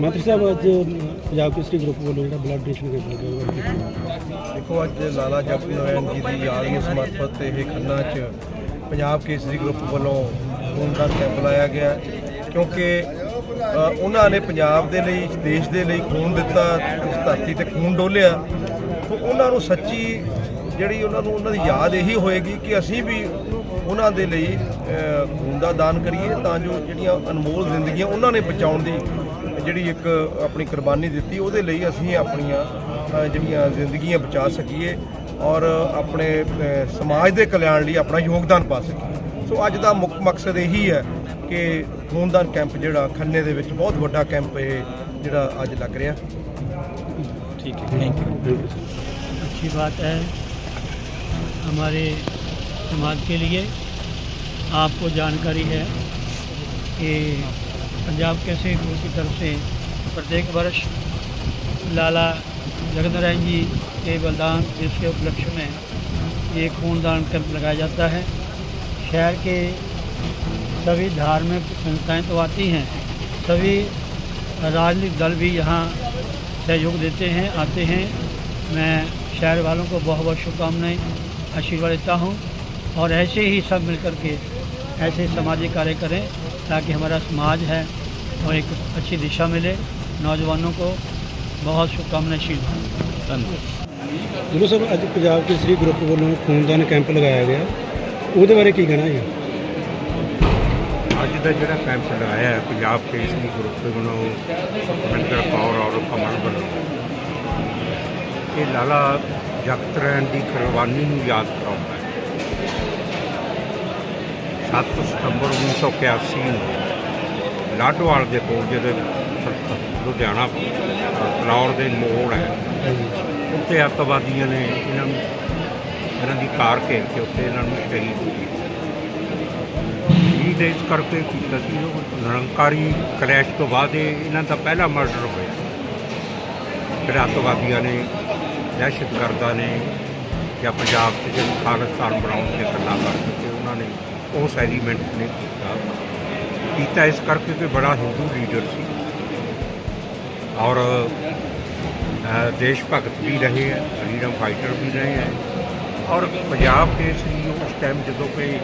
ਮੰਤਰੀ ਸਾਹਿਬ ਅੱਜ ਪੰਜਾਬ ਕੇਸਰੀ ਗਰੁੱਪ ਵੱਲੋਂ ਜਿਹੜਾ ਬਲੱਡ ਡੋਨੇਸ਼ਨ ਕੈਂਪ ਲੱਗਿਆ ਕਹਿਣਾ? ਦੇਖੋ ਅੱਜ ਲਾਲਾ ਜਗਤ ਨਾਰਾਇਣ ਜੀ ਦੀ ਯਾਦ ਨੂੰ ਸਮਰਪਿਤ ਇਹ ਖੰਨਾ 'ਚ ਪੰਜਾਬ ਕੇਸਰੀ ਗਰੁੱਪ ਵੱਲੋਂ ਖੂਨਦਾਨ ਕੈਂਪ ਲਾਇਆ ਗਿਆ ਕਿਉਂਕਿ ਉਹਨਾਂ ਨੇ ਪੰਜਾਬ ਦੇ ਲਈ ਦੇਸ਼ ਦੇ ਲਈ ਖੂਨ ਦਿੱਤਾ ਇਸ ਧਰਤੀ ਤੇ ਖੂਨ ਡੋਲਿਆ ਉਹਨਾਂ ਨੂੰ ਸੱਚੀ ਜਿਹੜੀ ਉਹਨਾਂ ਨੂੰ ਉਹਨਾਂ ਦੀ ਯਾਦ ਇਹੀ ਹੋਏਗੀ ਕਿ ਅਸੀਂ ਵੀ ਉਹਨਾਂ ਦੇ ਲਈ ਅ, ਖੂਨ ਦਾ ਦਾਨ ਕਰੀਏ ਤਾਂ ਜੋ ਜਿਹੜੀਆਂ ਅਨਮੋਲ ਜ਼ਿੰਦਗੀਆਂ ਉਹਨਾਂ ਨੇ ਬਚਾਉਣ ਦੀ ਜਿਹੜੀ ਇੱਕ ਆਪਣੀ ਕੁਰਬਾਨੀ ਦਿੱਤੀ ਉਹਦੇ ਲਈ ਅਸੀਂ ਆਪਣੀਆਂ ਅ, ਜਿਹੜੀਆਂ ਜ਼ਿੰਦਗੀਆਂ ਬਚਾ ਸਕੀਏ ਔਰ ਆਪਣੇ ਅ, ਸਮਾਜ ਦੇ ਕਲਿਆਣ ਲਈ ਆਪਣਾ ਯੋਗਦਾਨ ਪਾ ਸਕੀਏ ਸੋ ਅੱਜ ਦਾ ਮੁੱਖ ਮਕਸਦ ਇਹੀ ਹੈ ਕਿ ਖੂਨਦਾਨ ਕੈਂਪ ਜਿਹੜਾ ਖੰਨੇ ਦੇ ਵਿੱਚ ਬਹੁਤ ਵੱਡਾ ਕੈਂਪ ਇਹ ਜਿਹੜਾ ਅੱਜ ਲੱਗ ਰਿਹਾ ਠੀਕ ਹੈ ਥੈਂਕ ਯੂ अच्छी बात है हमारे समाज के लिए आपको जानकारी है कि पंजाब कैसे ग्रुप की तरफ़ से प्रत्येक वर्ष लाला जगत नारायण जी के बलिदान दिवस के उपलक्ष्य में ये खूनदान कैंप लगाया जाता है। शहर के सभी धार्मिक संस्थाएँ तो आती हैं। सभी राजनीतिक दल भी यहाँ सहयोग देते हैं, आते हैं। मैं शहर वालों को बहुत बहुत शुभकामनाएँ, आशीर्वाद देता हूँ। और ऐसे ही सब मिलकर के ऐसे सामाजिक कार्य करें ताकि हमारा समाज है और एक अच्छी दिशा मिले नौजवानों को बहुत शुभकामनाएं शील ਧੰਨਵਾਦ ਗੁਰੂ ਸਾਹਿਬ ਅੱਜ ਪੰਜਾਬ ਕੇਸਰੀ ਗਰੁੱਪ ਵੱਲੋਂ ਖੂਨਦਾਨ ਕੈਂਪ ਲਗਾਇਆ ਗਿਆ ਉਹਦੇ ਬਾਰੇ ਕੀ ਕਹਿਣਾ ਜੀ ਅੱਜ ਦਾ ਜਿਹੜਾ ਕੈਂਪ ਲਗਾਇਆ ਹੈ ਪੰਜਾਬ ਕੇਸਰੀ ਗਰੁੱਪ ਦੇ ਵੱਲੋਂ ਸੁਖਮਿੰਦਰ ਕੌਰ ਔਰ ਕਮਲ ਵੱਲੋਂ ਇਹ ਲਾਲਾ ਜਗਤ ਰਾਇਣ ਦੀ ਕੁਰਬਾਨੀ ਨੂੰ ਯਾਦ ਕਰਾਉਂਦਾ ਹੈ 7 ਸਤੰਬਰ 1981 ਨੂੰ ਲਾਡੋਵਾਲ ਦੇ ਕੋਲ ਜਿਹੜੇ ਲੁਧਿਆਣਾ ਫਲੌਰ ਦੇ ਮੋੜ ਹੈ। ਉੱਤੇ ਅੱਤਵਾਦੀਆਂ ਨੇ ਇਹਨਾਂ ਨੂੰ ਇਹਨਾਂ ਦੀ ਕਾਰ ਘੇਰ ਕੇ ਉੱਤੇ ਇਹਨਾਂ ਨੂੰ ਸ਼ਹੀਦ ਕੀਤਾ। ਸ਼ਹੀਦ ਇਸ ਕਰਕੇ ਕੀਤਾ ਸੀ, ਉਹ ਨਿਰੰਕਾਰੀ ਕਲੈਸ਼ ਤੋਂ ਬਾਅਦ ਇਹ ਇਹਨਾਂ ਦਾ ਪਹਿਲਾ ਮਰਡਰ ਹੋਇਆ। ਫਿਰ ਅੱਤਵਾਦੀਆਂ ਨੇ ਦਹਿਸ਼ਤਗਰਦਾਂ ਨੇ ਜਾਂ ਪੰਜਾਬ 'ਚ ਜਦੋਂ ਖਾਲਿਸਤਾਨ ਬਣਾਉਣ ਦੇ ਗੱਲਾਂ ਕਰ ਦਿੱਤੇ ਉਹਨਾਂ ਨੇ ਉਸ ਐਲੀਮੈਂਟ ਨੇ ਕੀਤਾ। ਕੀਤਾ ਇਸ ਕਰਕੇ ਕਿ ਬੜਾ ਹਿੰਦੂ ਲੀਡਰ ਸੀ। ਔਰ ਦੇਸ਼ ਭਗਤ ਵੀ ਰਹੇ ਹੈ ਫਰੀडम ਫਾਈਟਰ ਵੀ ਰਹੇ ਹੈ। ਔਰ ਪੰਜਾਬ ਦੇ ਸੀ ਉਸ ਟਾਈਮ ਜਦੋਂ ਕਿ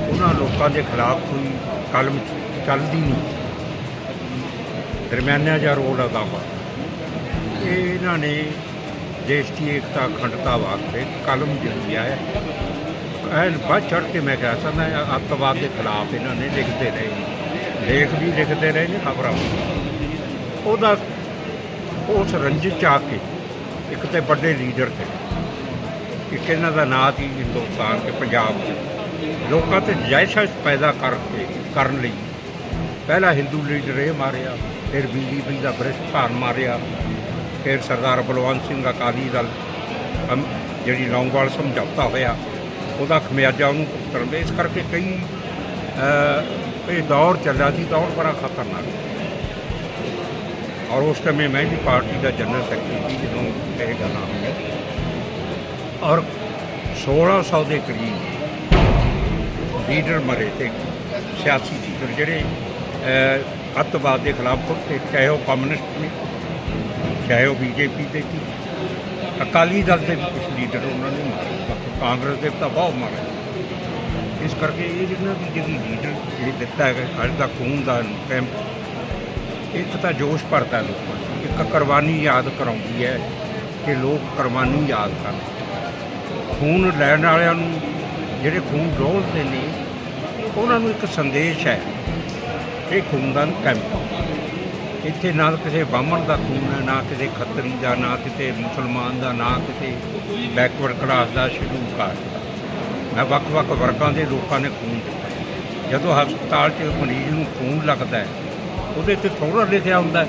ਉਹਨਾਂ ਲੋਕਾਂ ਦੇ ਖਿਲਾਫ ਕੋਈ ਕਲਮ ਚੱਲਦੀ ਨਹੀਂ। ਦਰਮਿਆਨਾ ਜਿਹਾ ਰੋਲ ਅਦਾ ਇਹ ਇਹਨਾਂ ਨੇ ਦੇਸ਼ ਦੀ ਏਕਤਾ, ਅਖੰਡਤਾ ਵਾਸਤੇ ਕਲਮ ਜਿਹੜੀ ਹੈ ਐਨ ਵੱਧ ਚੜ ਕੇ ਮੈਂ ਕਹਿ ਸਕਦਾ ਅੱਤਵਾਦ ਦੇ ਖਿਲਾਫ ਇਹਨਾਂ ਨੇ ਲਿਖਦੇ ਰਹੇ। ਲੇਖ ਵੀ ਲਿਖਦੇ ਰਹੇ ਨੇ, ਖਬਰਾਂ ਉਹਦਾ ਉਸ ਰੰਜਿਤ ਚ ਆ ਕੇ ਇੱਕ ਤੇ ਵੱਡੇ ਲੀਡਰ ਤੇ, ਇੱਕ ਇਹਨਾਂ ਦਾ ਨਾਂ ਸੀ ਹਿੰਦੁਸਤਾਨ ਕੇ ਪੰਜਾਬ 'ਚ ਲੋਕਾਂ ਤੇ ਜਾਇਸ਼ਾਂ ਪੈਦਾ ਕਰਕੇ, ਕਰਨ ਲਈ। ਪਹਿਲਾ ਹਿੰਦੂ ਲੀਡਰ ਇਹ ਮਾਰਿਆ, ਫਿਰ ਬੀਜੇਪੀ ਦਾ ਬ੍ਰਿਸ਼ਟਾਨ ਮਾਰਿਆ, ਫਿਰ ਸਰਦਾਰ ਬਲਵੰਤ ਸਿੰਘ ਅਕਾਲੀ ਦਲ ਜਿਹੜੀ ਲੌਂਗਵਾਲ ਸਮਝੌਤਾ ਹੋਇਆ। ਉਹਦਾ ਖਮਿਆਜਾ ਉਹਨੂੰ ਭੁਗਤਣ ਦੇ ਇਸ ਕਰਕੇ ਕਈ ਇਹ ਦੌਰ ਚੱਲਿਆ ਸੀ, ਦੌਰ ਬੜਾ ਖਤਰਨਾਕ ਔਰ ਉਸ ਸਮੇਂ ਮੈਂ ਵੀ ਪਾਰਟੀ ਦਾ ਜਨਰਲ ਸੈਕਟਰੀ ਸੀ, ਜਦੋਂ ਇਹ ਗੱਲਾਂ ਹੋਈਆਂ। ਔਰ 1600 ਦੇ ਕਰੀਬ ਲੀਡਰ ਮਰੇ ਤੇ ਸਿਆਸੀ ਲੀਡਰ ਜਿਹੜੇ ਅੱਤਵਾਦ ਦੇ ਖਿਲਾਫ ਖੁੱਤੇ ਚਾਹੇ ਉਹ ਕਮਿਊਨਿਸਟ ਨੇ, ਚਾਹੇ ਉਹ ਬੀਜੇਪੀ ਦੇ ਸੀ। ਅਕਾਲੀ ਦਲ ਦੇ ਵੀ ਕੁਝ ਲੀਡਰ ਉਹਨਾਂ ਨੇ ਮਾਰੇ। ਕਾਂਗਰਸ ਦੇ ਤਾਂ ਬਹੁਤ ਮਾਰੇ ਇਸ ਕਰਕੇ ਇਹ ਜਿਹਨਾਂ ਦੀ ਜਿਹੜੀ ਲੀਡਰ ਇਹ ਦਿੱਤਾ ਹੈ ਅੱਜ ਦਾ ਖੂਨ ਦਾ ਕੈਂਪ, ਇੱਕ ਤਾਂ ਜੋਸ਼ ਭਰਦਾ ਲੋਕਾਂ 'ਚ, ਇੱਕ ਕੁਰਬਾਨੀ ਯਾਦ ਕਰਾਉਂਦੀ ਹੈ ਕਿ ਲੋਕ ਕੁਰਬਾਨੀ ਯਾਦ ਕਰਨ। ਖੂਨ ਲੈਣ ਵਾਲਿਆਂ ਨੂੰ ਜਿਹੜੇ ਖੂਨ ਡੋਲਦੇ ਨੇ, ਉਹਨਾਂ ਨੂੰ ਇੱਕ ਸੰਦੇਸ਼ ਹੈ, ਇਹ ਖੂਨਦਾਨ ਕੈਂਪ। ਇੱਥੇ ਨਾਲ ਕਿਸੇ ਬਾਹਮਣ ਦਾ ਖੂਨ ਨਾ ਕਿਤੇ ਖੱਤਰੀ ਦਾ, ਨਾ ਕਿਤੇ ਮੁਸਲਮਾਨ ਦਾ, ਨਾ ਕਿਤੇ ਬੈਕਵਰਡ ਕਲਾਸ ਦਾ ਸ਼ਡਿਊਲ ਕਾਸਟ ਦਾ ਮੈਂ ਵੱਖ-ਵੱਖ ਵਰਗਾਂ ਦੇ ਲੋਕਾਂ ਨੇ ਖੂਨ ਦਿੱਤਾ। ਜਦੋਂ ਹਸਪਤਾਲ 'ਚ ਮਰੀਜ਼ ਨੂੰ ਖੂਨ ਲੱਗਦਾ ਹੈ, ਉਹਦੇ ਤੇ ਥੋੜਾ ਲਿਖਿਆ ਹੁੰਦਾ ਹੈ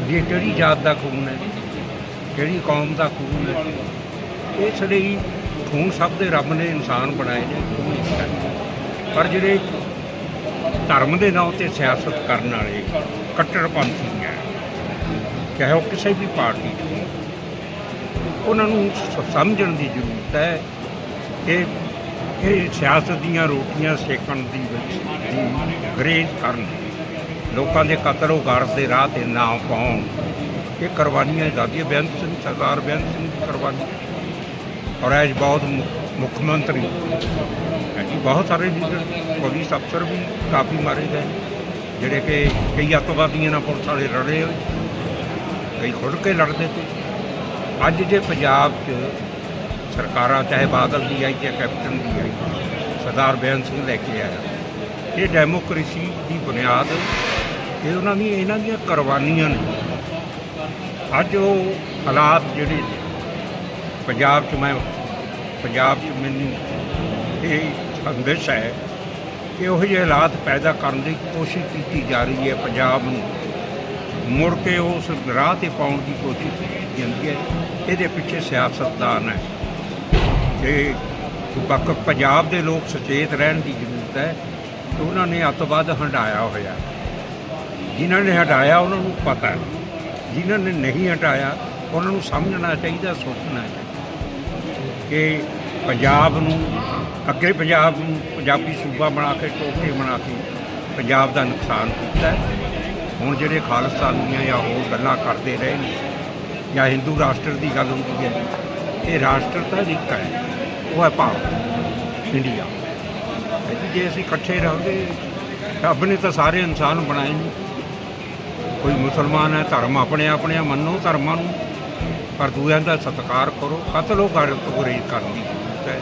ਵੀ ਇਹ ਕਿਹੜੀ ਜਾਤ ਦਾ ਖੂਨ ਹੈ, ਕਿਹੜੀ ਕੌਮ ਦਾ ਖੂਨ ਹੈ। ਇਸ ਲਈ ਖੂਨ ਸਭ ਦੇ ਰੱਬ ਨੇ ਇਨਸਾਨ ਬਣਾਏ ਨੇ, ਖੂਨ ਇੱਕ ਪਰ ਜਿਹੜੇ ਧਰਮ ਦੇ ਨਾਂ ਤੇ ਸਿਆਸਤ ਕਰਨ ਵਾਲੇ, ਕੱਟੜਪੰਥੀ ਹੈ ਚਾਹੇ ਉਹ ਕਿਸੇ ਵੀ ਪਾਰਟੀ ਦੇ ਹੋਣ, ਉਹਨਾਂ ਨੂੰ ਸ- ਸਮਝਣ ਦੀ ਜ਼ਰੂਰਤ ਹੈ ਕਿ ਇਹ ਸਿਆਸਤ ਦੀਆਂ ਰੋਟੀਆਂ ਸੇਕਣ ਦੀ ਵਿੱਚ ਦੀ ਗਰੇਜ ਕਰਨ। ਲੋਕਾਂ ਦੇ ਕਤਲ ਉਹ ਦੇ ਰਾਹ ਤੇ ਨਾ ਪਾਉਣ। ਇਹ ਕੁਰਬਾਨੀਆਂ ਦਾਦੀ ਬੇਅੰਤ ਸਿੰਘ ਸਰਦਾਰ ਬੇਅੰਤ ਸਿੰਘ ਦੀ ਕੁਰਬਾਨੀ। ਔਰ ਐਜ ਬਹੁਤ ਮੁ- ਮੁੱਖ ਮੰਤਰੀ। ਹੈ ਜੀ ਬਹੁਤ ਸਾਰੇ ਲੀਡਰ ਪੁਲਿਸ ਅਫਸਰ ਵੀ ਕਾਫੀ ਮਾਰੇ ਗਏ। ਜਿਹੜੇ ਕਿ ਕਈ ਅੱਤਵਾਦੀਆਂ ਨਾਲ ਪੁਲਿਸ ਵਾਲੇ ਰਲੇ ਹੋਏ। ਕਈ ਖੁੱਲ ਕੇ ਲੜਦੇ ਤੇ ਅੱਜ ਜੇ ਪੰਜਾਬ 'ਚ ਸਰਕਾਰਾਂ, ਚਾਹੇ ਬਾਦਲ ਦੀ ਆਈ ਜਾਂ ਕੈਪਟਨ ਦੀ ਆਈ, ਸਰਦਾਰ ਬੇਅੰਤ ਸਿੰਘ ਲੈ ਕੇ ਆਇਆ, ਇਹ ਡੈਮੋਕ੍ਰੇਸੀ ਦੀ ਬੁਨਿਆਦ ਇਹ ਉਹਨਾਂ ਦੀ, ਇਹਨਾਂ ਦੀਆਂ ਕੁਰਬਾਨੀਆਂ ਨੇ। ਅੱਜ ਉਹ ਹਾਲਾਤ ਜਿਹੜੇ ਪੰਜਾਬ 'ਚ ਮੈਂ, ਪੰਜਾਬ 'ਚ ਮੈਨੂੰ ਇਹ ਸੰਦੇਸ਼ ਹੈ ਕਿ ਉਹ ਜਿਹੇ ਹਾਲਾਤ ਪੈਦਾ ਕਰਨ ਦੀ ਕੋਸ਼ਿਸ਼ ਕੀਤੀ ਜਾ ਰਹੀ ਹੈ ਪੰਜਾਬ ਨੂੰ। ਮੁੜ ਕੇ ਉਸ ਰਾਹ ਤੇ ਪਾਉਣ ਦੀ ਕੋਸ਼ਿਸ਼ ਕੀਤੀ ਜਾਂਦੀ ਹੈ। ਇਹਦੇ ਪਿੱਛੇ ਸਿਆਸਤਦਾਨ ਹੈ। ਤੇ ਬਾਕ ਪੰਜਾਬ ਦੇ ਲੋਕ ਸੁਚੇਤ ਰਹਿਣ ਦੀ ਜ਼ਰੂਰਤ ਹੈ ਕਿ ਉਹਨਾਂ ਨੇ ਅੱਤਵਾਦ ਹਟਾਇਆ ਹੋਇਆ। ਜਿਨ੍ਹਾਂ ਨੇ ਹਟਾਇਆ, ਉਹਨਾਂ ਨੂੰ ਪਤਾ ਹੈ। ਜਿਨ੍ਹਾਂ ਨੇ ਨਹੀਂ ਹਟਾਇਆ, ਉਹਨਾਂ ਨੂੰ ਸਮਝਣਾ ਚਾਹੀਦਾ, ਸੋਚਣਾ ਚਾਹੀਦਾ। ਕਿ ਪੰਜਾਬ ਨੂੰ, ਅੱਗੇ ਪੰਜਾਬ ਨੂੰ ਪੰਜਾਬੀ ਸੂਬਾ ਬਣਾ ਕੇ, ਟੋਕੇ ਬਣਾ ਕੇ ਪੰਜਾਬ ਦਾ ਨੁਕਸਾਨ ਕੀਤਾ ਹੈ। ਹੁਣ ਜਿਹੜੇ ਖਾਲਿਸਤਾਨੀਆਂ ਜਾਂ ਹੋਰ ਗੱਲਾਂ ਕਰਦੇ ਰਹੇ ਨੇ ਜਾਂ ਹਿੰਦੂ ਰਾਸ਼ਟਰ ਦੀ ਗੱਲ ਹੁੰਦੀ ਹੈ ਇਹ ਰਾਸ਼ਟਰ ਤਾਂ ਇੱਕ ਹੈ ਉਹ ਹੈ ਭਾਰਤ ਇੰਡੀਆ। ਹੈ ਜੀ, ਜੇ ਅਸੀਂ ਇਕੱਠੇ ਰਹਾਂਗੇ ਰੱਬ ਨੇ ਤਾਂ ਸਾਰੇ ਇਨਸਾਨ ਬਣਾਏ ਨੇ। ਕੋਈ ਮੁਸਲਮਾਨ ਹੈ ਧਰਮ ਆਪਣੇ ਆਪਣੇ ਆ, ਮੰਨੋ ਧਰਮਾਂ ਨੂੰ ਪਰ ਦੂਜਿਆਂ ਦਾ ਸਤਿਕਾਰ ਕਰੋ ਕਤਲ ਉਹ ਗਾਰਤ ਗੁਰੇਜ਼ ਕਰਨ ਦੀ ਜ਼ਰੂਰਤ ਹੈ।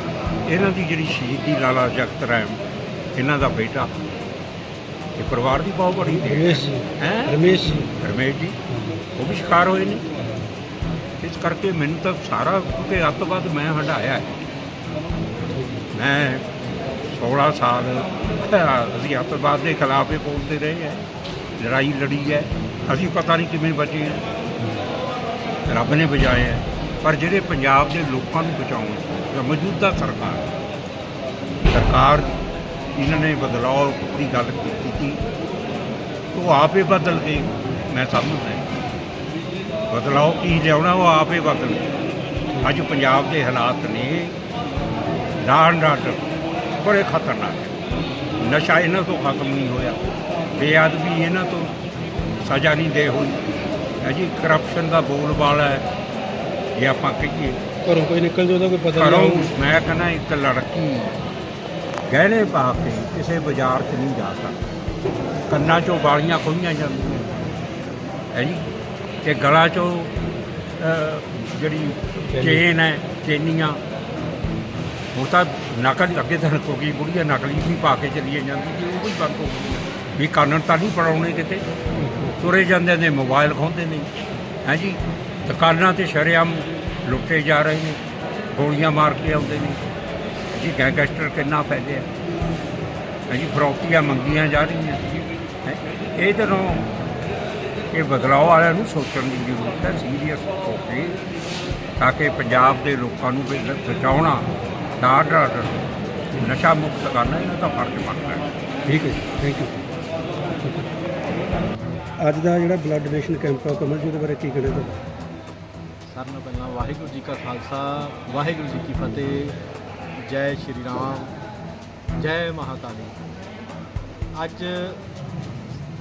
ਇਹਨਾਂ ਦੀ ਜਿਹੜੀ ਸ਼ਹੀਦੀ ਲਾਲਾ ਜਗਤ ਰਾਮ ਇਹਨਾਂ ਦਾ ਬੇਟਾ ਇਹ ਪਰਿਵਾਰ ਦੀ ਬਹੁਤ ਬੜੀ ਦੇਣ ਰਮੇਸ਼ ਹੈ? ਰਮੇਸ਼ ਜੀ। ਰਮੇਸ਼ ਜੀ ਉਹ ਵੀ ਸ਼ਿਕਾਰ ਹੋਏ ਨੇ। ਇਸ ਕਰਕੇ ਮੈਨੂੰ ਤਾਂ ਸਾਰਾ ਕਿਉਂਕਿ ਅੱਤਵਾਦ ਮੈਂ ਹਟਾਇਆ ਹੈ। ਮੈਂ 16 ਸਾਲ ਅਸੀਂ ਅੱਤਵਾਦ ਦੇ ਖਿਲਾਫ ਹੀ ਬੋਲਦੇ ਰਹੇ ਹਾਂ। ਲੜਾਈ ਲੜੀ ਹੈ। ਅਸੀਂ ਪਤਾ ਨਹੀਂ ਕਿਵੇਂ ਬਚੇ ਹਾਂ। ਰੱਬ ਨੇ ਬਚਾਏ ਹੈ। ਪਰ ਜਿਹੜੇ ਪੰਜਾਬ ਦੇ ਲੋਕਾਂ ਨੂੰ ਬਚਾਉਣ ਜਾਂ ਮੌਜੂਦਾ ਸਰਕਾਰ ਸਰਕਾਰ ਇਹਨਾਂ ਨੇ ਬਦਲਾਅ ਦੀ ਗੱਲ ਕੀਤੀ। ਸੀ ਉਹ ਆਪੇ ਬਦਲ ਗਏ ਮੈਂ ਸਮਝਦਾ ਬਦਲਾਅ ਕੀ ਲਿਆਉਣਾ ਉਹ ਆਪੇ ਬਦਲ ਗਏ ਅੱਜ ਪੰਜਾਬ ਦੇ ਹਾਲਾਤ ਨੇ ਲਾਣ ਡਾਟ ਬੜੇ ਖਤਰਨਾਕ ਹੈ ਨਸ਼ਾ ਇਹਨਾਂ ਤੋਂ ਖਤਮ ਨਹੀਂ ਹੋਇਆ। ਬੇਅਦਬੀ ਇਹਨਾਂ ਤੋਂ ਸਜ਼ਾ ਨਹੀਂ ਦੇ ਹੋਈ। ਹੈ ਜੀ ਕਰਪਸ਼ਨ ਦਾ ਬੋਲਬਾਲਾ ਹੈ। ਜੇ ਆਪਾਂ ਕਹੀਏ। ਘਰੋਂ ਕੋਈ ਨਿਕਲ ਉਹਦਾ ਕੋਈ ਪਤਾ ਨਹੀਂ ਮੈਂ ਕਹਿੰਦਾ ਇੱਕ ਲੜਕੀ ਗਹਿਣੇ ਪਾ ਕੇ ਕਿਸੇ ਬਾਜ਼ਾਰ 'ਚ ਨਹੀਂ ਜਾ ਸਕਦੀ। ਕੰਨਾਂ 'ਚੋਂ ਵਾਲੀਆਂ ਖੋਹੀਆਂ ਜਾਂਦੀਆਂ ਹੈ ਜੀ? ਤੇ ਗਲਾਂ 'ਚੋਂ ਅਹ, ਜਿਹੜੀ ਚੇਨ। ਹੈ ਚੇਨੀਆਂ। ਉਹ ਤਾਂ ਨਕਲ ਅੱਗੇ ਤਾਂ ਕੋਕੀ ਬੁੜੀਆਂ ਨਕਲੀ ਵੀ ਪਾ ਕੇ ਚਲੀਆਂ ਜਾਂਦੀ ਜੀ ਉਹ ਵੀ ਬੰਦ ਹੋ ਗਈ ਵੀ ਕਾਨੂੰਨ ਤਾਂ ਨਹੀਂ ਪੜਾਉਣੇ ਕਿਤੇ। ਤੁਰੇ ਜਾਂਦੇ ਨੇ ਮੋਬਾਈਲ ਖੋਹਦੇ ਨੇ। ਹੈ ਜੀ? ਦੁਕਾਨਾਂ ਤੇ ਸ਼ਰੇਆਮ ਲੁੱਟੇ ਜਾ ਰਹੇ ਨੇ ਗੋਲੀਆਂ ਮਾਰ ਕੇ ਆਉਂਦੇ ਨੇ। ਜੀ ਗੈਂਗਸਟਰ ਕਿੰਨਾ ਫੈਲਿਆ। ਹੈ ਜੀ ਫਰੌਤੀਆਂ ਮੰਗੀਆਂ ਜਾ ਰਹੀਆਂ ਹੈਂ। ਇਹ ਤਰ੍ਹਾਂ ਇਹ ਬਦਲਾਅ ਵਾਲਿਆਂ ਨੂੰ ਸੋਚਣ ਦੀ ਜ਼ਰੂਰਤ ਹੈ ਸੀਰੀਅਸ ਹੋ ਕੇ ਤਾਂ ਕਿ ਪੰਜਾਬ ਦੇ ਲੋਕਾਂ ਨੂੰ ਵੀ ਬਚਾਉਣਾ ਡਾਟ ਡਾਟ ਨਸ਼ਾ ਮੁਕਤ ਕਰਨਾ ਇਹਨਾਂ ਦਾ ਫਰਜ਼ ਬਣਦਾ ਹੈ। ਠੀਕ ਹੈ ਥੈਂਕ ਯੂ ਅੱਜ ਦਾ ਜਿਹੜਾ ਬਲੱਡ ਡੋਨੇਸ਼ਨ ਕੈਂਪ ਆ ਕਮਲ ਜੀ ਉਹਦੇ ਬਾਰੇ ਕੀ ਕਹਿਣਾ ਤੁਹਾਡਾ ਸਾਰਿਆਂ ਨਾਲੋਂ ਪਹਿਲਾਂ ਵਾਹਿਗੁਰੂ ਜੀ ਕਾ ਖਾਲਸਾ ਵਾਹਿਗੁਰੂ ਜੀ ਕੀ ਫਤਿਹ। ਜੈ ਸ਼੍ਰੀ ਰਾਮ ਜੈ ਮਹਾਕਾਲੀ। ਅੱਜ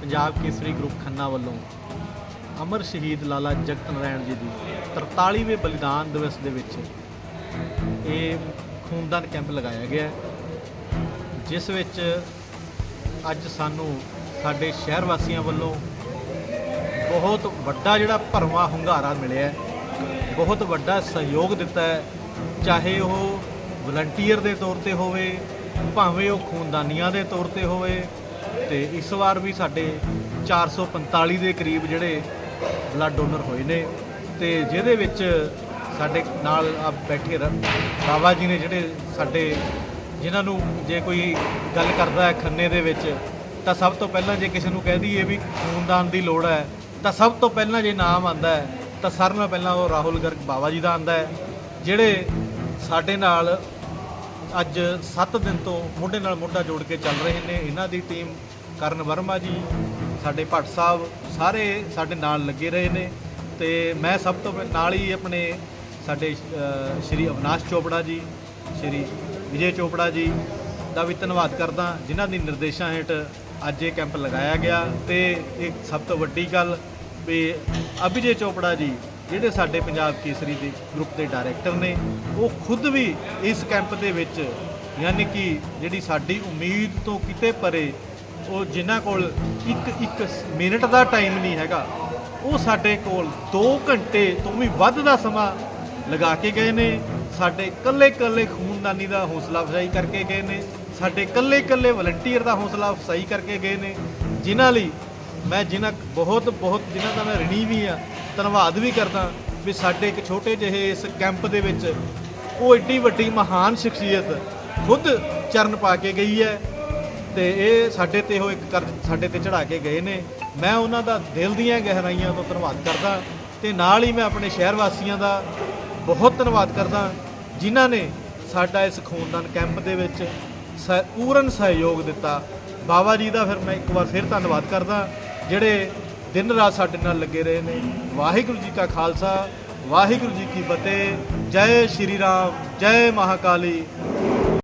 ਪੰਜਾਬ ਕੇਸਰੀ ਗਰੁੱਪ ਖੰਨਾ ਵੱਲੋਂ ਅਮਰ ਸ਼ਹੀਦ ਲਾਲਾ ਜਗਤ ਨਾਰਾਇਣ ਜੀ ਦੀ 43ਵੇਂ ਬਲੀਦਾਨ ਦਿਵਸ ਦੇ ਵਿੱਚ ਇਹ ਖੂਨਦਾਨ ਕੈਂਪ ਲਗਾਇਆ ਗਿਆ ਜਿਸ ਵਿੱਚ ਅੱਜ ਸਾਨੂੰ ਸਾਡੇ ਸ਼ਹਿਰ ਵਾਸੀਆਂ ਵੱਲੋਂ ਬਹੁਤ ਵੱਡਾ ਜਿਹੜਾ ਭਰਵਾਂ ਹੁੰਗਾਰਾ ਮਿਲਿਆ ਬਹੁਤ ਵੱਡਾ ਸਹਿਯੋਗ ਦਿੱਤਾ ਹੈ, ਚਾਹੇ ਉਹ ਵਲੰਟੀਅਰ ਦੇ ਤੌਰ ਤੇ ਹੋਵੇ, ਭਾਵੇਂ ਉਹ ਖੂਨਦਾਨੀਆਂ ਦੇ ਤੌਰ ਤੇ ਹੋਵੇ ਤੇ ਇਸ ਵਾਰ ਵੀ ਸਾਡੇ 445 ਦੇ ਕਰੀਬ ਜਿਹੜੇ ਬਲੱਡ ਡੋਨਰ ਹੋਏ ਨੇ ਤੇ ਜਿਹਦੇ ਵਿੱਚ ਸਾਡੇ ਨਾਲ ਆ ਬੈਠੇ ਰ- ਬਾਬਾ ਜੀ ਨੇ ਜਿਹੜੇ ਸਾਡੇ, ਜਿਨ੍ਹਾਂ ਨੂੰ ਜੇ ਕੋਈ ਗੱਲ ਕਰਦਾ ਹੈ ਖੰਨੇ ਦੇ ਵਿੱਚ, ਤਾਂ ਸਭ ਤੋਂ ਪਹਿਲਾਂ ਜੇ ਕਿਸੇ ਨੂੰ ਕਹਿ ਦਈਏ ਵੀ ਖੂਨਦਾਨ ਦੀ ਲੋੜ ਹੈ, ਤਾਂ ਸਭ ਤੋਂ ਪਹਿਲਾਂ ਜੇ ਨਾਮ ਆਂਦਾ ਹੈ, ਤਾਂ ਸਾਰਿਆਂ ਨਾਲੋਂ ਪਹਿਲਾਂ ਉਹ ਰਾਹੁਲ ਗਰਗ ਬਾਬਾ ਜੀ ਦਾ ਆਂਦਾ ਹੈ, ਜਿਹੜੇ ਸਾਡੇ ਨਾਲ ਅੱਜ 7 ਦਿਨ ਤੋਂ ਮੋਢੇ ਨਾਲ ਮੋਢਾ ਜੋੜ ਕੇ ਚੱਲ ਰਹੇ ਨੇ। ਇਹਨਾਂ ਦੀ ਟੀਮ ਕਰਨ ਵਰਮਾ ਜੀ, ਸਾਡੇ ਭੱਟ ਸਾਹਿਬ, ਸਾਰੇ ਸਾਡੇ ਨਾਲ ਲੱਗੇ ਰਹੇ ਨੇ। ਤੇ ਮੈਂ ਸਭ ਤੋਂ ਨਾਲ ਹੀ ਆਪਣੇ ਸਾਡੇ ਸ਼੍ਰੀ ਅਵਨਾਸ਼ ਚੋਪੜਾ ਜੀ, ਸ਼੍ਰੀ ਵਿਜੇ ਚੋਪੜਾ ਜੀ ਦਾ ਵੀ ਧੰਨਵਾਦ ਕਰਦਾ, ਜਿਨ੍ਹਾਂ ਦੀ ਨਿਰਦੇਸ਼ਾਂ ਹੇਠ ਅੱਜ ਇਹ ਕੈਂਪ ਲਗਾਇਆ ਗਿਆ। ਤੇ ਇੱਕ ਸਭ ਤੋਂ ਵੱਡੀ ਗੱਲ ਵੀ ਅਭਿਜੇ ਚੋਪੜਾ ਜੀ ਜਿਹੜੇ ਸਾਡੇ ਪੰਜਾਬ ਕੇਸਰੀ ਦੇ ਗਰੁੱਪ ਦੇ ਡਾਇਰੈਕਟਰ ਨੇ, ਉਹ ਖੁਦ ਵੀ ਇਸ ਕੈਂਪ ਦੇ ਵਿੱਚ ਯਾਨੀ ਕਿ ਜਿਹੜੀ ਸਾਡੀ ਉਮੀਦ ਤੋਂ ਕਿਤੇ ਪਰੇ ਉਹ ਜਿਨ੍ਹਾਂ ਕੋਲ ਇੱਕ ਇੱਕ ਮਿੰਟ ਦਾ ਟਾਈਮ ਨਹੀਂ ਹੈਗਾ, ਉਹ ਸਾਡੇ ਕੋਲ 2 ਘੰਟੇ ਤੋਂ ਵੀ ਵੱਧ ਦਾ ਸਮਾਂ ਲਗਾ ਕੇ ਗਏ ਨੇ। ਸਾਡੇ ਕੱਲੇ ਕੱਲੇ ਖੂਨਦਾਨੀ ਦਾ ਹੌਸਲਾ ਅਫਜ਼ਾਈ ਕਰਕੇ ਗਏ ਨੇ। ਸਾਡੇ ਕੱਲੇ ਕੱਲੇ ਵਲੰਟੀਅਰ ਦਾ ਹੌਸਲਾ ਅਫਜ਼ਾਈ ਕਰਕੇ ਗਏ ਨੇ, ਜਿਨ੍ਹਾਂ ਲਈ ਮੈਂ ਜਿਨ੍ਹਾਂ ਬਹੁਤ ਬਹੁਤ ਜਿਨ੍ਹਾਂ ਦਾ ਮੈਂ ਰਣੀ ਵੀ ਆ, ਧੰਨਵਾਦ ਵੀ ਕਰਦਾ ਵੀ ਸਾਡੇ ਇੱਕ ਛੋਟੇ ਜਿਹੇ ਇਸ ਕੈਂਪ ਦੇ ਵਿੱਚ ਉਹ ਏਡੀ ਵੱਡੀ ਮਹਾਨ ਸ਼ਖਸੀਅਤ ਖੁਦ ਚਰਨ ਪਾ ਕੇ ਗਈ ਹੈ ਤੇ ਇਹ ਸਾਡੇ ਤੇ ਉਹ ਇੱਕ ਕਰਜ਼ ਸਾਡੇ ਤੇ ਚੜਾ ਕੇ ਗਏ ਨੇ। ਮੈਂ ਉਹਨਾਂ ਦਾ ਦਿਲ ਦੀਆਂ ਗਹਿਰਾਈਆਂ ਤੋਂ ਧੰਨਵਾਦ ਕਰਦਾ ਤੇ ਨਾਲ ਹੀ ਮੈਂ ਆਪਣੇ ਸ਼ਹਿਰ ਵਾਸੀਆਂ ਦਾ ਬਹੁਤ ਧੰਨਵਾਦ ਕਰਦਾ, ਜਿਨ੍ਹਾਂ ਨੇ ਸਾਡਾ ਇਸ ਖੂਨਦਾਨ ਕੈਂਪ ਦੇ ਵਿੱਚ ਸ- ਪੂਰਨ ਸਹਿਯੋਗ ਦਿੱਤਾ। ਬਾਬਾ ਜੀ ਦਾ ਫਿਰ ਮੈਂ ਇੱਕ ਵਾਰ ਫਿਰ ਧੰਨਵਾਦ ਕਰਦਾ ਜਿਹੜੇ ਦਿਨ ਰਾਤ ਸਾਡੇ ਨਾਲ ਲੱਗੇ ਰਹੇ ਨੇ। ਵਾਹਿਗੁਰੂ ਜੀ ਕਾ ਖਾਲਸਾ, ਵਾਹਿਗੁਰੂ ਜੀ ਕੀ ਫਤਿਹ। ਜੈ ਸ਼੍ਰੀ ਰਾਮ, ਜੈ ਮਹਾਕਾਲੀ।